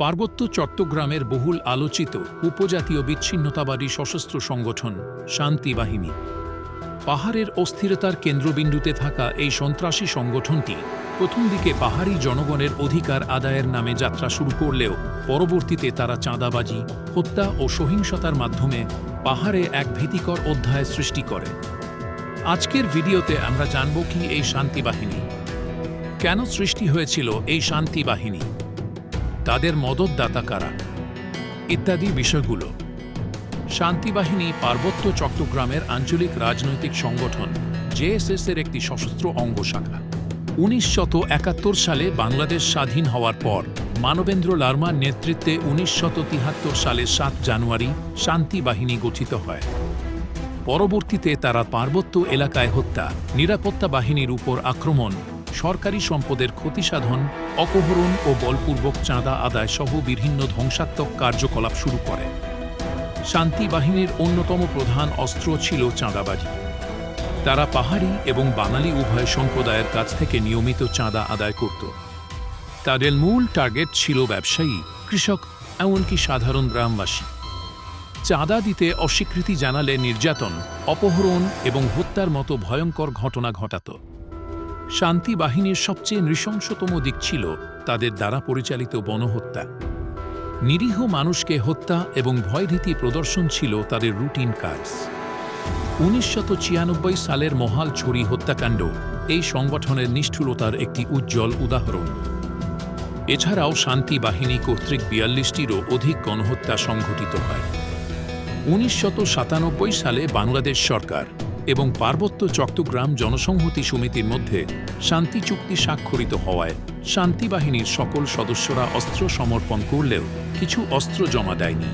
পার্বত্য চট্টগ্রামের বহুল আলোচিত উপজাতীয় বিচ্ছিন্নতাবাদী সশস্ত্র সংগঠন, শান্তি বাহিনী। পাহাড়ের অস্থিরতার কেন্দ্রবিন্দুতে থাকা এই সন্ত্রাসী সংগঠনটি প্রথম দিকে পাহাড়ি জনগণের অধিকার আদায়ের নামে যাত্রা শুরু করলেও পরবর্তীতে তারা চাঁদাবাজি, হত্যা ও সহিংসতার মাধ্যমে পাহাড়ে এক ভীতিকর অধ্যায় সৃষ্টি করে। আজকের ভিডিওতে আমরা জানব কি এই শান্তি বাহিনী। কেন সৃষ্টি হয়েছিল এই শান্তি বাহিনী? তাদের মদতদাতা কারা? ইত্যাদি বিষয়গুলো। শান্তি বাহিনী পার্বত্য চট্টগ্রামের আঞ্চলিক রাজনৈতিক সংগঠন জেএসএস এর একটি সশস্ত্র অঙ্গ শাখা। উনিশ সালে বাংলাদেশ স্বাধীন হওয়ার পর মানবেন্দ্র লার্মার নেতৃত্বে উনিশ সালের সাত জানুয়ারি শান্তি বাহিনী গঠিত হয়। পরবর্তীতে তারা পার্বত্য এলাকায় হত্যা, নিরাপত্তা বাহিনীর উপর আক্রমণ সরকারি সম্পদের ক্ষতিসাধন, অপহরণ ও বলপূর্বক চাঁদা আদায় সহ বিভিন্ন ধ্বংসাত্মক কার্যকলাপ শুরু করে। শান্তি বাহিনীর অন্যতম প্রধান অস্ত্র ছিল চাঁদাবাজি। তারা পাহাড়ি এবং বাঙালি উভয় সম্প্রদায়ের কাছ থেকে নিয়মিত চাঁদা আদায় করত। তাদের মূল টার্গেট ছিল ব্যবসায়ী, কৃষক, এমনকি সাধারণ গ্রামবাসী। চাঁদা দিতে অস্বীকৃতি জানালে নির্যাতন, অপহরণ এবং হত্যার মতো ভয়ঙ্কর ঘটনা ঘটাত। শান্তি বাহিনীর সবচেয়ে নৃশংসতম দিক ছিল তাদের দ্বারা পরিচালিত বনহত্যা। নিরীহ মানুষকে হত্যা এবং ভয়ভীতি প্রদর্শন ছিল তাদের রুটিন কাজ। উনিশশত সালের মহাল ছড়ি হত্যাকাণ্ড এই সংগঠনের নিষ্ঠুরতার একটি উজ্জ্বল উদাহরণ। এছাড়াও শান্তি বাহিনী কর্তৃক বিয়াল্লিশটিরও অধিক গণহত্যা সংঘটিত হয়। উনিশশত সালে বাংলাদেশ সরকার এবং পার্বত্য চট্টগ্রাম জনসংহতি সমিতির মধ্যে শান্তি চুক্তি স্বাক্ষরিত হওয়ায় শান্তি বাহিনীর সকল সদস্যরা অস্ত্র সমর্পণ করলেও কিছু অস্ত্র জমা দেয়নি।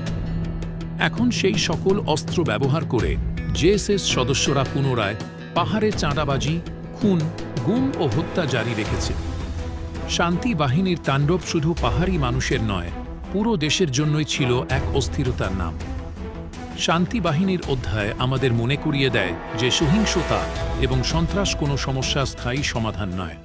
এখন সেই সকল অস্ত্র ব্যবহার করে জেএসএস সদস্যরা পুনরায় পাহাড়ে চাঁদাবাজি, খুন, গুম ও হত্যা জারি রেখেছে। শান্তি বাহিনীর তাণ্ডব শুধু পাহাড়ি মানুষের নয়, পুরো দেশের জন্যই ছিল এক অস্থিরতার নাম। শান্তি বাহিনীর অধ্যায় আমাদের মনে করিয়ে দেয় যে সহিংসতা এবং সন্ত্রাস কোনো সমস্যা স্থায়ী সমাধান নয়।